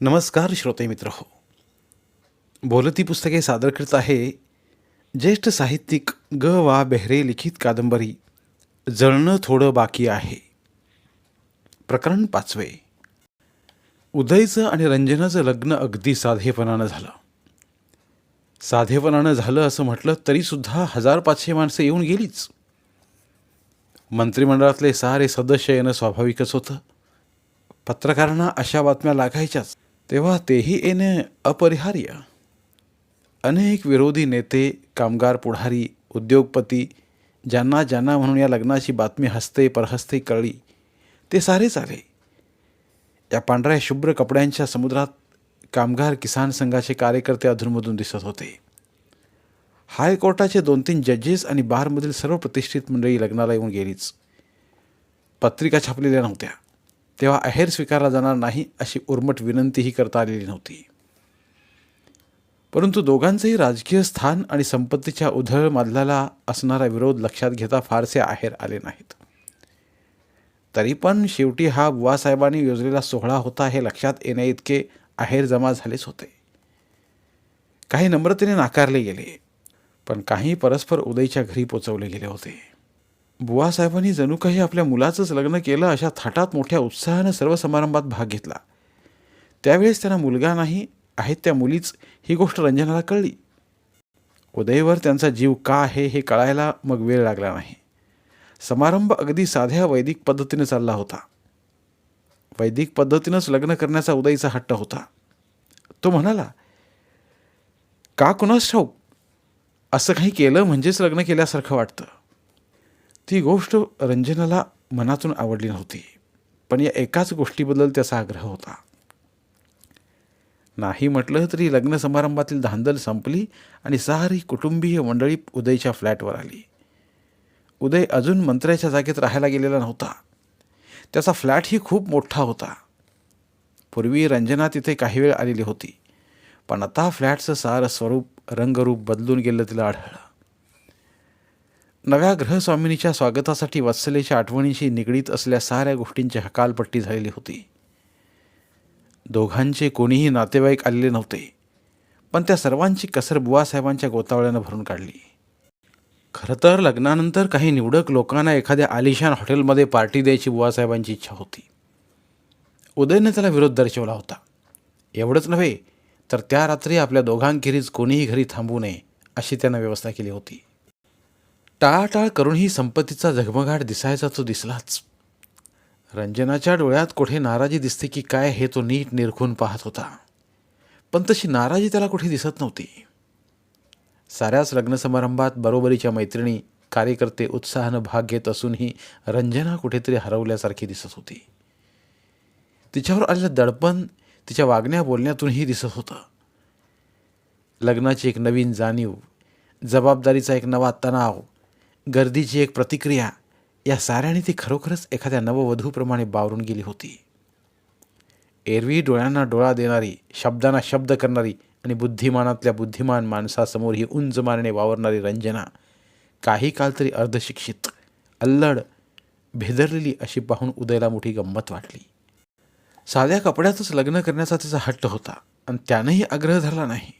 नमस्कार श्रोते मित्र. हो बोलती पुस्तके सादर करत आहे ज्येष्ठ साहित्यिक ग वा बेहरे लिखित कादंबरी जळणं थोडं बाकी आहे. प्रकरण पाचवे. उदयचं आणि रंजनाचं लग्न अगदी साधेपणानं झालं. साधेपणानं झालं असं म्हटलं तरीसुद्धा हजार पाचशे माणसं येऊन गेलीच. मंत्रिमंडळातले सारे सदस्य येणं स्वाभाविकच होतं. पत्रकारांना अशा बातम्या लागायच्याच. तेव्हा तेही येणे अपरिहार्य. अनेक विरोधी नेते कामगार पुढारी उद्योगपती ज्यांना ज्यांना म्हणून या लग्नाची बातमी हसते परहस्ते कळली ते सारेच आले या पांढऱ्या शुभ्र कपड्यांच्या समुद्रात कामगार किसान संघाचे कार्यकर्ते अधूनमधून दिसत होते. हायकोर्टाचे दोन तीन जजेस आणि बारमधील सर्व प्रतिष्ठित मंडळी लग्नाला येऊन गेलीच. पत्रिका छापलेल्या नव्हत्या. तेव्हा अहेर स्वीकारला जाणार नाही अशी उर्मट विनंतीही करता आलेली नव्हती. परंतु दोघांचेही राजकीय स्थान आणि संपत्तीच्या उधळ माजल्याला असणारा विरोध लक्षात घेता फारसे आहेर आले नाहीत. तरी पण शेवटी हा बुवासाहेबांनी योजलेला सोहळा होता हे लक्षात येण्याइतके आहेर जमा झालेच होते. काही नम्रतेने नाकारले गेले पण काही परस्पर उदयच्या घरी पोचवले गेले होते. बुवासाहेबांनी जणू काही आपल्या मुलाचंच लग्न केलं अशा थाटात मोठ्या उत्साहानं सर्व समारंभात भाग घेतला. त्यावेळेस त्यांना मुलगा नाही आहेत त्या मुलीच ही गोष्ट रंजनाला कळली. उदयवर त्यांचा जीव का आहे हे कळायला मग वेळ लागला नाही. समारंभ अगदी साध्या वैदिक पद्धतीने चालला होता. वैदिक पद्धतीनंच लग्न करण्याचा उदयचा हट्ट होता. तो म्हणाला का कुणास ठाऊक? असं काही केलं म्हणजेच लग्न केल्यासारखं वाटतं. ती गोष्ट रंजनाला मनातून आवडली नव्हती पण या एकाच गोष्टीबद्दल त्याचा आग्रह होता. नाही म्हटलं तरी लग्न समारंभातील धांदल संपली आणि सारी कुटुंबीय मंडळी उदयच्या फ्लॅटवर आली. उदय अजून मंत्र्याच्या जागेत राहायला गेलेला नव्हता. त्याचा फ्लॅटही खूप मोठा होता. पूर्वी रंजना तिथे काही वेळ आलेली होती पण आता फ्लॅटचं सारं स्वरूप रंगरूप बदलून गेलं तिला आढळलं. नव्या ग्रहस्वामिनीच्या स्वागतासाठी वत्सलेच्या आठवणीशी निगडीत असल्या साऱ्या गोष्टींची हकालपट्टी झालेली होती. दोघांचे कोणीही नातेवाईक आलेले नव्हते पण त्या सर्वांची कसर बुवासाहेबांच्या गोतावळ्यानं भरून काढली. खरं तर लग्नानंतर काही निवडक लोकांना एखाद्या आलिशान हॉटेलमध्ये पार्टी द्यायची बुवासाहेबांची इच्छा होती. उदयने त्याला विरोध दर्शवला होता. एवढंच नव्हे तर त्या रात्री आपल्या दोघांखेरीज कोणीही घरी थांबू नये अशी त्यानं व्यवस्था केली होती. टाळाटाळ करूनही संपत्तीचा झगमगाट दिसायचा तो दिसलाच. रंजनाच्या डोळ्यात कुठे नाराजी दिसते की काय हे तो नीट निरखून पाहत होता. पण तशी नाराजी त्याला कुठे दिसत नव्हती. साऱ्याच लग्नसमारंभात बरोबरीच्या मैत्रिणी कार्यकर्ते उत्साहानं भाग घेत असूनही रंजना कुठेतरी हरवल्यासारखी दिसत होती. तिच्यावर आलेलं दडपण तिच्या वागण्या बोलण्यातूनही दिसत होतं. लग्नाची एक नवीन जाणीव जबाबदारीचा एक नवा तणाव गर्दीची एक प्रतिक्रिया या साऱ्याने ती खरोखरच एखाद्या नववधूप्रमाणे बावरून गेली होती. एरवी डोळ्यांना डोळा देणारी शब्दांना शब्द करणारी आणि बुद्धिमानातल्या बुद्धिमान माणसासमोर ही उंच मारणे वावरणारी रंजना काही काल तरी अर्धशिक्षित अल्लड भेदरलेली अशी पाहून उदयला मोठी गंमत वाटली. साध्या कपड्यातच लग्न करण्याचा तिचा हट्ट होता आणि त्यानंही आग्रह धरला नाही.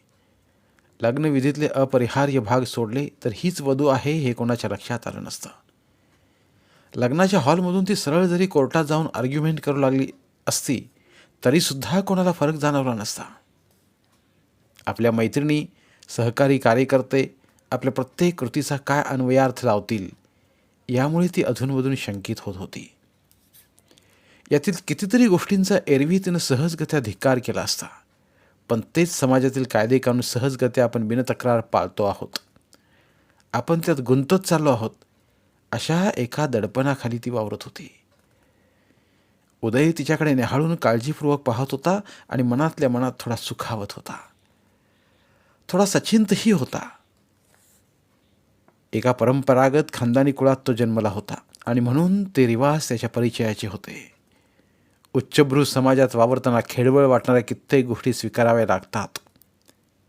लग्नविधीतले अपरिहार्य भाग सोडले तर हीच वधू आहे हे कोणाच्या लक्षात आलं नसतं. लग्नाच्या हॉलमधून ती सरळ जरी कोर्टात जाऊन आर्ग्युमेंट करू लागली असती तरीसुद्धा कोणाला फरक जाणवला नसता. आपल्या मैत्रिणी सहकारी कार्यकर्ते आपल्या प्रत्येक कृतीचा काय अन्वयार्थ लावतील यामुळे ती अधूनमधून शंकित होत होती. यातील कितीतरी गोष्टींचा एरवी तिनं सहजगत्या धिक्कार केला असता. पण तेच समाजातील कायदे कानून सहजगत्या आपण बिनतक्रार पाळतो आहोत. आपण त्यात गुंतत चाललो आहोत अशा एका दडपणाखाली ती वावरत होती. उदय तिच्याकडे निहाळून काळजीपूर्वक पाहत होता आणि मनातल्या मनात थोडा सुखावत होता. थोडा सचिंतही होता. एका परंपरागत खानदानी कुळात तो जन्मला होता आणि म्हणून ते रिवाज त्याच्या परिचयाचे होते. उच्चभ्रू समाजात वावरताना खेळवळ वाटणाऱ्या कित्येक गोष्टी स्वीकाराव्या लागतात.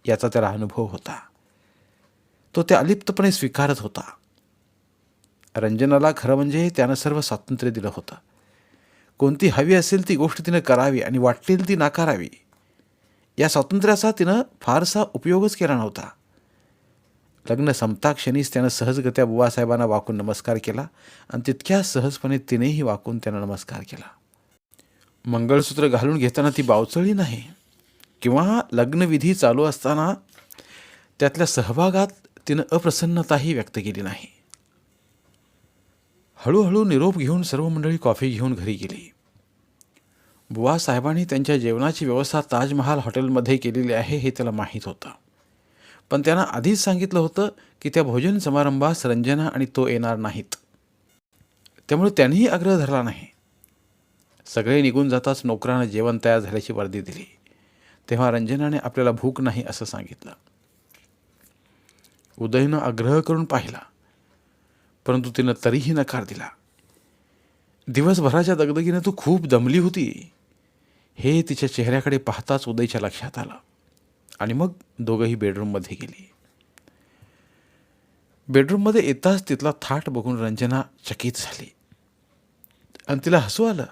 याचा त्याला अनुभव होता. तो त्या अलिप्तपणे स्वीकारत होता. रंजनाला खरं म्हणजे त्यानं सर्व स्वातंत्र्य दिलं होतं. कोणती हवी असेल ती गोष्ट तिनं करावी आणि वाटेल ती नाकारावी. या स्वातंत्र्याचा तिनं फारसा उपयोगच केला नव्हता. लग्न संपताक्षणीच त्यानं सहजगत्या बुवासाहेबांना वाकून नमस्कार केला आणि तितक्या सहजपणे तिनेही वाकून त्यांना नमस्कार केला. मंगळसूत्र घालून घेताना ती बावचळली नाही. किंवा लग्नविधी चालू असताना त्यातल्या सहभागात तिनं अप्रसन्नताही व्यक्त केली नाही. हळूहळू निरोप घेऊन सर्व मंडळी कॉफी घेऊन घरी गेली. बुवा साहेबांनी त्यांच्या जेवणाची व्यवस्था ताजमहाल हॉटेलमध्ये केलेली आहे हे त्याला माहीत होतं. पण त्यांना आधीच सांगितलं होतं की त्या भोजन समारंभास रंजना आणि तो येणार नाहीत. त्यामुळे त्यांनीही आग्रह धरला नाही. सगळे निघून जाताच नोकरानं जेवण तयार झाल्याची वर्दी दिली. तेव्हा रंजनाने आपल्याला भूक नाही असं सांगितलं. उदयनं आग्रह करून पाहिला परंतु तिनं तरीही नकार दिला. दिवसभराच्या दगदगीनं तू खूप दमली होती. हे तिच्या चेहऱ्याकडे पाहताच उदयच्या लक्षात आलं आणि मग दोघंही बेडरूममध्ये गेली. बेडरूममध्ये येताच तिथला थाट बघून रंजना चकित झाली. आणि तिला हसू आलं.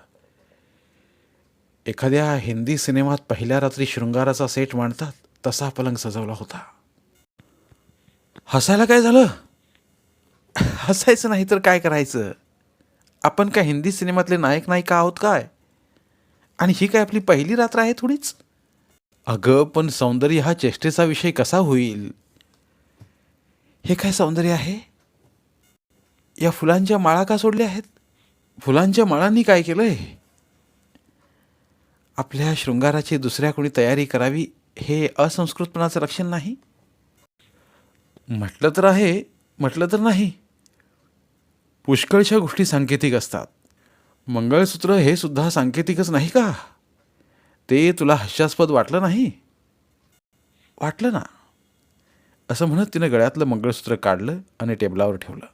एखाद्या हिंदी सिनेमात पहिल्या रात्री शृंगाराचा सेट मांडतात तसा पलंग सजवला होता. हसायला काय झालं? हसायचं नाही तर काय करायचं? आपण काय हिंदी सिनेमातले नायक नायिका आहोत काय? आणि ही काय आपली पहिली रात्र आहे थोडीच? अगं पण सौंदर्य हा चेष्टेचा विषय कसा होईल? हे काय सौंदर्य आहे? या फुलांच्या माळा का सोडल्या आहेत? फुलांच्या माळांनी काय केलंय? आपल्या शृंगाराची दुसऱ्या कोणी तयारी करावी हे असंस्कृतपणाचं लक्षण नाही? म्हटलं तर आहे म्हटलं तर नाही. पुष्कळशा गोष्टी सांकेतिक असतात. मंगळसूत्र हे सुद्धा सांकेतिकच नाही का? ते तुला हास्यास्पद वाटलं नाही? वाटलं ना. असं म्हणत तिनं गळ्यातलं मंगळसूत्र काढलं आणि टेबलावर ठेवलं.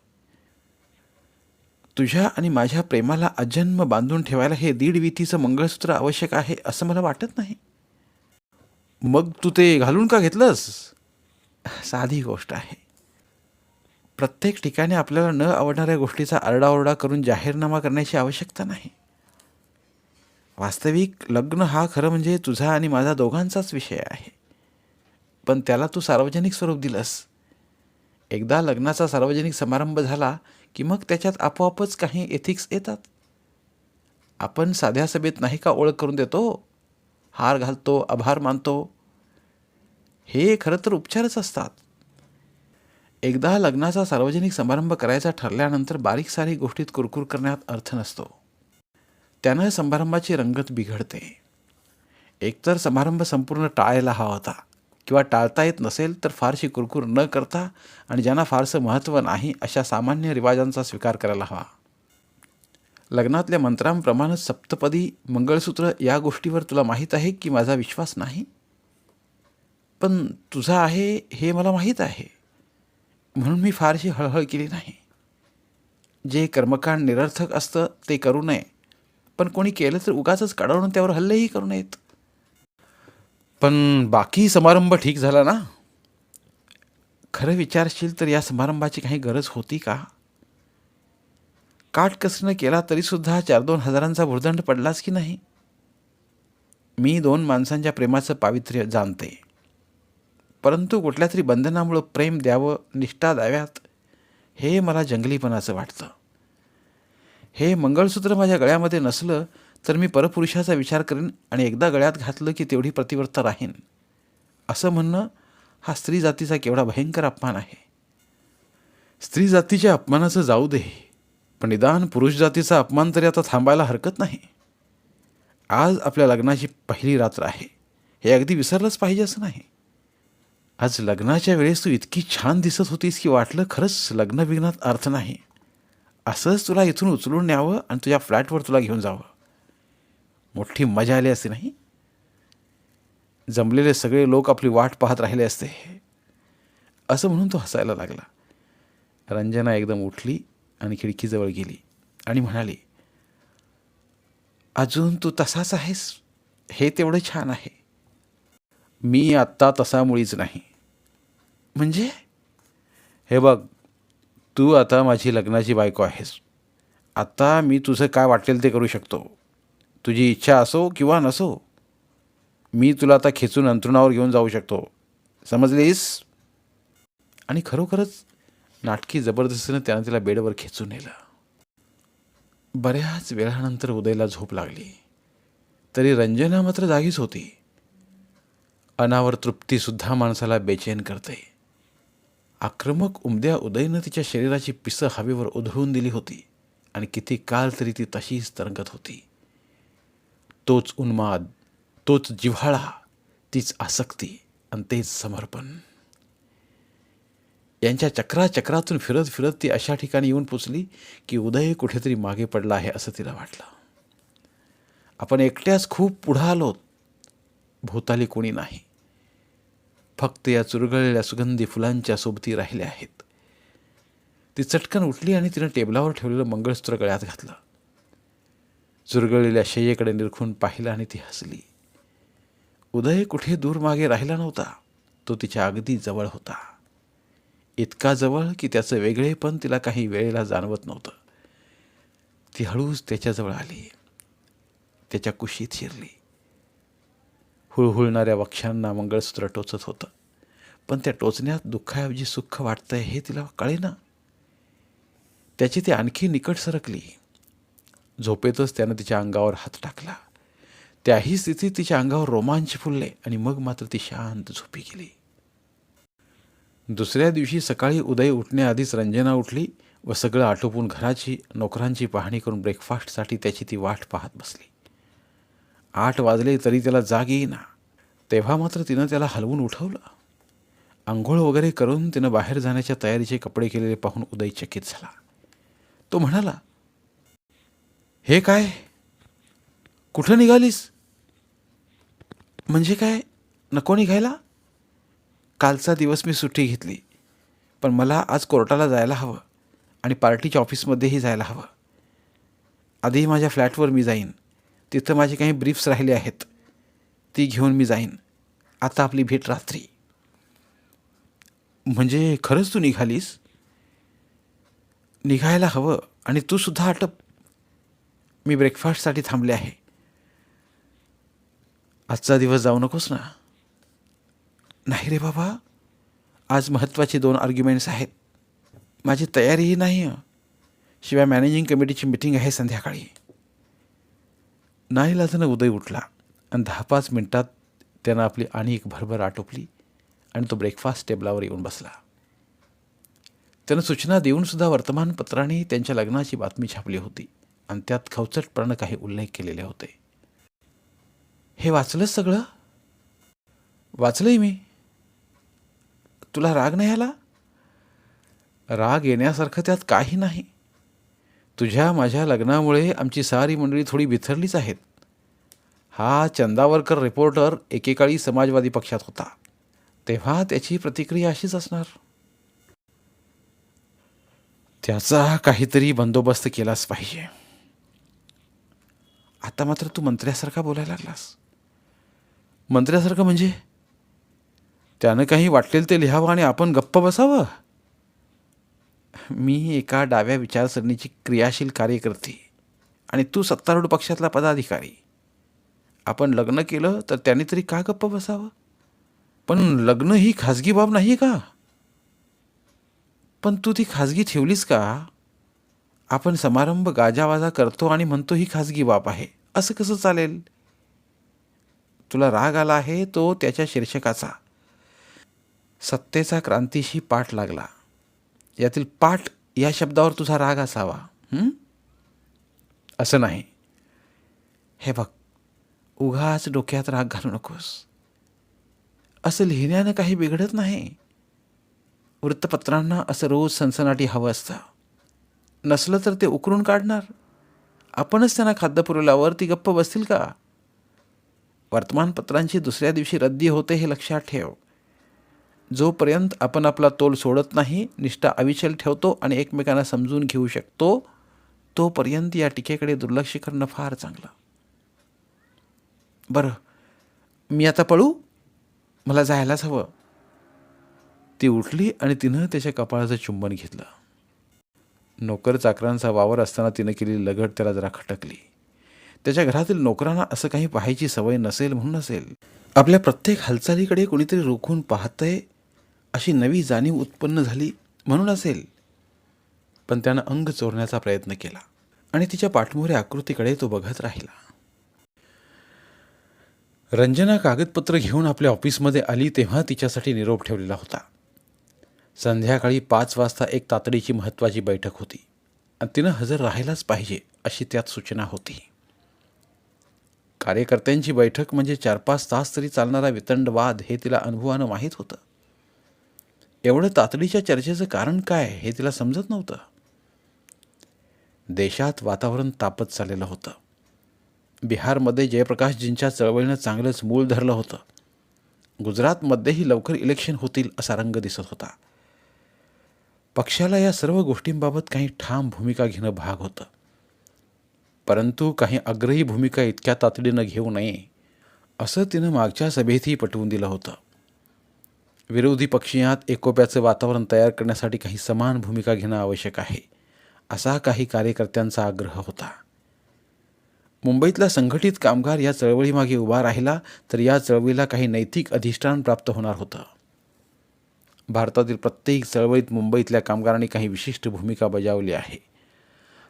तुझ्या आणि माझ्या प्रेमाला अजन्म बांधून ठेवायला हे दीडवितीचं मंगळसूत्र आवश्यक आहे असं मला वाटत नाही. मग तू ते घालून का घेतलंस? साधी गोष्ट आहे. प्रत्येक ठिकाणी आपल्याला न आवडणाऱ्या गोष्टीचा आरडाओरडा करून जाहीरनामा करण्याची आवश्यकता नाही. वास्तविक लग्न हा खरं म्हणजे तुझा आणि माझा दोघांचाच विषय आहे. पण त्याला तू सार्वजनिक स्वरूप दिलंस. एकदा लग्नाचा सार्वजनिक समारंभ झाला की मग त्याच्यात आपोआपच काही एथिक्स येतात? आपण साध्या सभेत नाही का ओळख करून देतो? हार घालतो आभार मानतो. हे खरं तर उपचारच असतात. एकदा लग्नाचा सार्वजनिक समारंभ करायचा ठरल्यानंतर बारीक सारी गोष्टीत कुरकुर करण्यात अर्थ नसतो. त्यानं समारंभाची रंगत बिघडते. एकतर समारंभ संपूर्ण टाळायला हवा होता. किंवा टाळता येत नसेल तर फारशी कुरकुर न करता आणि ज्यांना फारसं महत्त्व नाही अशा सामान्य रिवाजांचा स्वीकार करायला हवा. लग्नातल्या मंत्रांप्रमाणे सप्तपदी मंगळसूत्र या गोष्टीवर तुला माहीत आहे की माझा विश्वास नाही? पण तुझा आहे हे मला माहीत आहे. म्हणून मी फारशी हळहळ केली नाही. जे कर्मकांड निरर्थक असतं ते करू नये. पण कोणी केलं तर उगाच काढवून त्यावर हल्लेही करू नयेत. पण बाकी समारंभ ठीक झाला ना? खरं विचारशील तर या समारंभाची काही गरज होती का? काटकसरीनं केला तरीसुद्धा चार दोन हजारांचा भुर्दंड पडलाच की नाही? मी दोन माणसांच्या प्रेमाचं पावित्र्य जाणते. परंतु कुठल्या तरी बंधनामुळं प्रेम द्यावं निष्ठा द्याव्यात हे मला जंगलीपणाचं वाटतं. हे मंगळसूत्र माझ्या गळ्यामध्ये नसलं तर मी परपुरुषाचा विचार करेन आणि एकदा गळ्यात घातलं की तेवढी प्रतिवर्ता राहीन. असं म्हणणं हा स्त्री जातीचा केवढा भयंकर अपमान आहे. स्त्री जातीच्या अपमानाचं जाऊ दे पण निदान पुरुष जातीचा अपमान तरी आता थांबायला हरकत नाही. आज आपल्या लग्नाची पहिली रात्र आहे. हे अगदी विसरलंच पाहिजे असं नाही. आज लग्नाच्या वेळेस तू इतकी छान दिसत होतीस की वाटलं खरंच लग्नविघ्नात अर्थ नाही. असंच तुला इथून उचलून न्यावं आणि तुझ्या फ्लॅटवर तुला घेऊन जावं. मोठी मजा आली असते नाही? जमलेले सगळे लोक आपली वाट पाहत राहिले असते. असं म्हणून तो हसायला लागला. रंजना एकदम उठली आणि खिडकीजवळ गेली आणि म्हणाली अजून तू तसाच आहेस? हे तेवढं छान आहे. मी आत्ता तसा मुळीच नाही. म्हणजे? हे बघ तू आता माझी लग्नाची बायको आहेस. आता मी तुझं काय वाटेल ते करू शकतो. तुझी इच्छा असो किंवा नसो मी तुला आता खेचून अंथरुणावर घेऊन जाऊ शकतो. समजलीस? आणि खरोखरच नाटकी जबरदस्तीनं त्यानं तिला बेडवर खेचून नेलं. बऱ्याच वेळानंतर उदयला झोप लागली. तरी रंजना मात्र जागीच होती. अनावर तृप्तीसुद्धा माणसाला बेचैन करते. आक्रमक उमद्या उदयनं तिच्या शरीराची पिसं हवेवर उधळून दिली होती आणि किती काल तरी ती तशीच तरंगत होती. तोच उन्माद तोच जिव्हाळा तीच आसक्ती आणि तेच समर्पण. यांच्या चक्राचक्रातून फिरत फिरत ती अशा ठिकाणी येऊन पोचली की उदय कुठेतरी मागे पडला आहे असं तिला वाटलं. आपण एकट्याच खूप पुढं आलोत भोवताली कोणी नाही. फक्त या चुरगळलेल्या सुगंधी फुलांच्या सोबती राहिल्या आहेत. ती चटकन उठली आणि तिनं टेबलावर ठेवलेलं मंगळसूत्र गळ्यात घातलं. चुरगळलेल्या शय्येकडे निरखून पाहिलं आणि ती हसली. उदय कुठे दूर मागे राहिला नव्हता. तो तिच्या अगदी जवळ होता. इतका जवळ की त्याचं वेगळेपण तिला काही वेळेला जाणवत नव्हतं. ती हळूच त्याच्याजवळ आली. त्याच्या कुशीत शिरली. हुळहुळणाऱ्या वक्षांना मंगळसूत्र टोचत होतं. पण त्या टोचण्यात दुःखाऐवजी सुख वाटतंय हे तिला कळेना. त्याची ती आणखी निकट सरकली. झोपेतच त्यानं तिच्या अंगावर हात टाकला. त्याही स्थितीत तिच्या अंगावर रोमांच फुलले आणि मग मात्र ती शांत झोपी गेली. दुसऱ्या दिवशी सकाळी उदय उठण्याआधीच रंजना उठली व सगळं आटोपून घराची नोकरांची पाहणी करून ब्रेकफास्टसाठी त्याची ती वाट पाहत बसली. आठ वाजले तरी त्याला जाग येईना. तेव्हा मात्र तिनं त्याला हलवून उठवलं. आंघोळ वगैरे करून तिनं बाहेर जाण्याच्या तयारीचे कपडे केलेले पाहून उदय चकित झाला. तो म्हणाला हे काय? कुठं निघालीस? म्हणजे काय? नको निघायला? कालचा दिवस मी सुट्टी घेतली पण मला आज कोर्टाला जायला हवं आणि पार्टीच्या ऑफिसमध्येही जायला हवं. आधी माझ्या फ्लॅटवर मी जाईन. तिथं माझे काही ब्रीफ्स राहिले आहेत. ती घेऊन मी जाईन. आता आपली भेट रात्री. म्हणजे खरंच तू निघालीस? निघायला हवं आणि तूसुद्धा आटप मी ब्रेकफास्टसाठी थांबले आहे. आजचा दिवस जाऊ नकोस ना. नाही रे बाबा. आज महत्त्वाचे दोन आर्ग्युमेंट्स आहेत. माझी तयारीही नाही शिवाय मॅनेजिंग कमिटीची मिटिंग आहे संध्याकाळी. नाईलाजानं उदय उठला. आणि दहा पाच मिनटात त्यानं आपली आणि एक भरभर आटोपली आणि तो ब्रेकफास्ट टेबलावर येऊन बसला. त्यानं सूचना देऊनसुद्धा वर्तमानपत्राने त्यांच्या लग्नाची बातमी छापली होती. आणि त्यात खवचटपणानं काही उल्लेख केलेले होते. हे वाचलं सगळं? वाचलंय मी. तुला राग नाही आला? राग येण्यासारखं त्यात काही नाही. तुझ्या माझ्या लग्नामुळे आमची सारी मंडळी थोडी बिथरलीच आहेत. हा चंदावरकर रिपोर्टर एकेकाळी समाजवादी पक्षात होता. तेव्हा त्याची प्रतिक्रिया अशीच असणार. त्याचा काहीतरी बंदोबस्त केलाच पाहिजे. आता मात्र तू मंत्र्यासारखा बोलायला लागलास. मंत्र्यासारखं म्हणजे? त्यानं काही वाटेल ते लिहावं आणि आपण गप्प बसावं? मी एका डाव्या विचारसरणीची क्रियाशील कार्यकर्ती आणि तू सत्तारूढ पक्षातला पदाधिकारी. आपण लग्न केलं तर त्याने तरी का गप्प बसावं? पण लग्न ही खाजगी बाब नाही का? पण तू ती खाजगी ठेवलीस का? आपण समारंभ गाजावाजा करतो आणि म्हणतो ही खाजगी बाब आहे. असं कसं चालेल? तुला राग आला आहे तो त्याच्या शीर्षकाचा. सत्तेचा क्रांतीशी पाठ लागला. यातील पाठ या शब्दावर तुझा राग असावा असं नाही. हे बघ उगाच डोक्यात राग घालू नकोस. असं लिहिण्यानं काही बिघडत नाही. वृत्तपत्रांना असं रोज सनसनाटी हवं असतं. नसलं तर ते उकरून काढणार. आपणच त्यांना खाद्य पुरवल्यावर ती गप्प बसतील का? वर्तमानपत्रांची दुसऱ्या दिवशी रद्दी होते हे लक्षात ठेव. जोपर्यंत आपण आपला तोल सोडत नाही निष्ठा अविचल ठेवतो आणि एकमेकांना समजून घेऊ शकतो तोपर्यंत या टीकेकडे दुर्लक्ष करणं फार चांगलं. बरं मी आता पळू? मला जायलाच हवं. ती उठली आणि तिनं त्याच्या कपाळाचं चुंबन घेतलं. नोकर चाकरांचा वावर असताना तिनं केलेली लगट त्याला जरा खटकली. त्याच्या घरातील नोकरांना असं काही पाहायची सवय नसेल म्हणून असेल. आपल्या प्रत्येक हालचालीकडे कोणीतरी रोखून पाहतंय अशी नवी जाणीव उत्पन्न झाली म्हणून असेल. पण त्यानं अंग चोरण्याचा प्रयत्न केला आणि तिच्या पाठमोऱ्या आकृतीकडे तो बघत राहिला. रंजना कागदपत्र घेऊन आपल्या ऑफिसमध्ये आली तेव्हा तिच्यासाठी निरोप ठेवलेला होता. संध्याकाळी पाच वाजता एक तातडीची महत्त्वाची बैठक होती. आणि तिनं हजर राहायलाच पाहिजे अशी त्यात सूचना होती. कार्यकर्त्यांची बैठक म्हणजे चार पाच तास तरी चालणारा वितंड वाद हे तिला अनुभवानं माहीत होतं. एवढं तातडीच्या चर्चेचं कारण काय हे तिला समजत नव्हतं. देशात वातावरण तापत चाललेलं होतं. बिहारमध्ये जयप्रकाशजींच्या चळवळीनं चांगलंच मूळ धरलं होतं. गुजरातमध्येही लवकर इलेक्शन होतील असा रंग दिसत होता. पक्षाला या सर्व गोष्टींबाबत काही ठाम भूमिका घेणं भाग होतं. परंतु काही आग्रही भूमिका इतक्या तातडीनं घेऊ नये असं तिनं मागच्या सभेतही पटवून दिलं होतं. विरोधी पक्षीयात एकोप्याचं वातावरण तयार करण्यासाठी काही समान भूमिका घेणं आवश्यक आहे असा काही कार्यकर्त्यांचा आग्रह होता. मुंबईतला संघटित कामगार या चळवळीमागे उभा राहिला तर या चळवळीला काही नैतिक अधिष्ठान प्राप्त होणार होतं. भारतातील प्रत्येक चळवळीत मुंबईतल्या कामगारांनी काही विशिष्ट भूमिका बजावली आहे.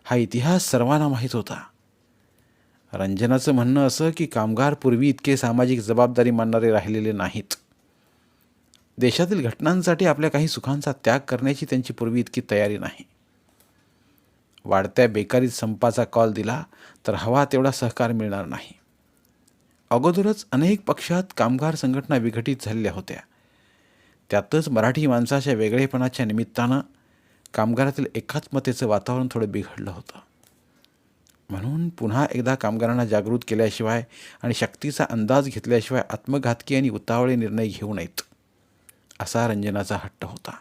हा इतिहास सर्वांना माहीत होता. रंजनाचं म्हणणं असं की कामगार पूर्वी इतके सामाजिक जबाबदारी मानणारे राहिलेले नाहीत. देशातील घटनांसाठी आपल्या काही सुखांचा त्याग करण्याची त्यांची पूर्वी इतकी तयारी नाही. वाढत्या बेकारीत संपाचा कॉल दिला तर हवा तेवढा सहकार मिळणार नाही. अगोदरच अनेक पक्षात कामगार संघटना विघटित झालेल्या होत्या. त्यातच मराठी माणसाच्या वेगळेपणाच्या निमित्तानं कामगारातील एकात्मतेचं वातावरण थोडं बिघडलं होतं. म्हणून पुन्हा एकदा कामगारांना जागृत केल्याशिवाय आणि शक्तीचा अंदाज घेतल्याशिवाय आत्मघातकी आणि उतावळे निर्णय घेऊ नयेत असा रंजनाचा हट्ट होता.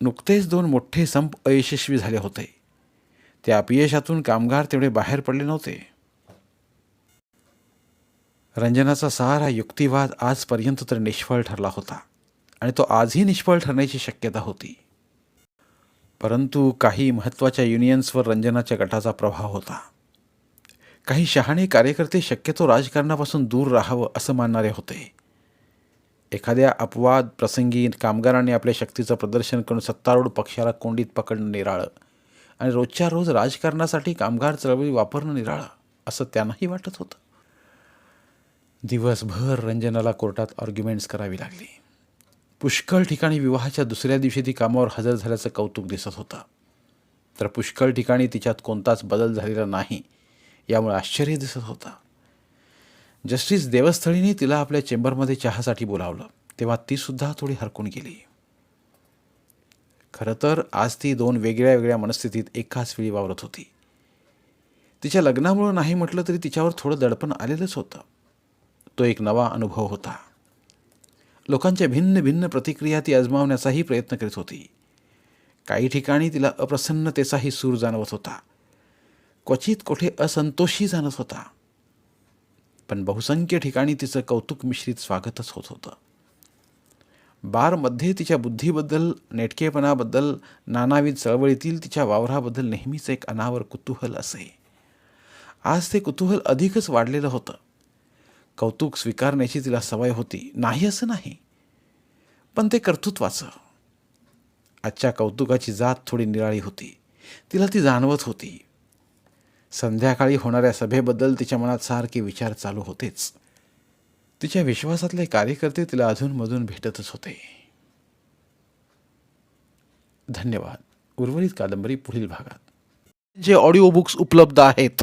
नुकतेच दोन मोठे संप अयशस्वी झाले होते. त्या अपयशातून कामगार तेवढे बाहेर पडले नव्हते. रंजनाचा सारा युक्तिवाद आजपर्यंत तर निष्फळ ठरला होता आणि तो आजही निष्फळ ठरण्याची शक्यता होती. परंतु काही महत्त्वाच्या युनियन्सवर रंजनाच्या गटाचा प्रभाव होता. काही शहाणे कार्यकर्ते शक्यतो राजकारणापासून दूर राहावं असं मानणारे होते. एखाद्या अपवाद प्रसंगी कामगारांनी आपल्या शक्तीचं प्रदर्शन करून सत्तारूढ पक्षाला कोंडीत पकडणं निराळं आणि रोजच्या रोज राजकारणासाठी कामगार चळवळी वापरणं निराळं असं त्यांनाही वाटत होतं. दिवसभर रंजनाला कोर्टात ऑर्ग्युमेंट्स करावी लागली. पुष्कळ ठिकाणी विवाहाच्या दुसऱ्या दिवशी ती कामावर हजर झाल्याचं कौतुक दिसत होतं. तर पुष्कळ ठिकाणी तिच्यात कोणताच बदल झालेला नाही यामुळे आश्चर्य दिसत होतं. जस्टिस देवस्थळीने तिला आपल्या चेंबरमध्ये चहासाठी बोलावलं तेव्हा तीसुद्धा थोडी हरकून गेली. खरं तर आज ती दोन वेगळ्या वेगळ्या मनस्थितीत एकाच वेळी वावरत होती. तिच्या लग्नामुळं नाही म्हटलं तरी तिच्यावर थोडं दडपण आलेलंच होतं. तो एक नवा अनुभव होता. लोकांच्या भिन्न भिन्न प्रतिक्रिया ती आजमावण्याचाही प्रयत्न करीत होती. काही ठिकाणी तिला अप्रसन्नतेचाही सूर जाणवत होता. क्वचित कोठे असंतोषही जाणत होता. पण बहुसंख्य ठिकाणी तिचं कौतुक मिश्रित स्वागतच होत होतं. बारमध्ये तिच्या बुद्धीबद्दल नेटकेपणाबद्दल नानाविध चळवळीतील तिच्या वावराबद्दल नेहमीच एक अनावर कुतूहल असे. आज ते कुतूहल अधिकच वाढलेलं होतं. कौतुक स्वीकारण्याची तिला सवय होती. नाही असं नाही. पण ते कर्तृत्वाचं. आजच्या कौतुकाची जात थोडी निराळी होती. तिला ती जाणवत होती. संध्याकाळी होणाऱ्या सभेबद्दल तिच्या मनात सारखे विचार चालू होतेच. तिच्या विश्वासातले कार्यकर्ते तिला अधूनमधून भेटतच होते. धन्यवाद. उर्वरित कादंबरी पुढील भागात. जे ऑडिओ बुक्स उपलब्ध आहेत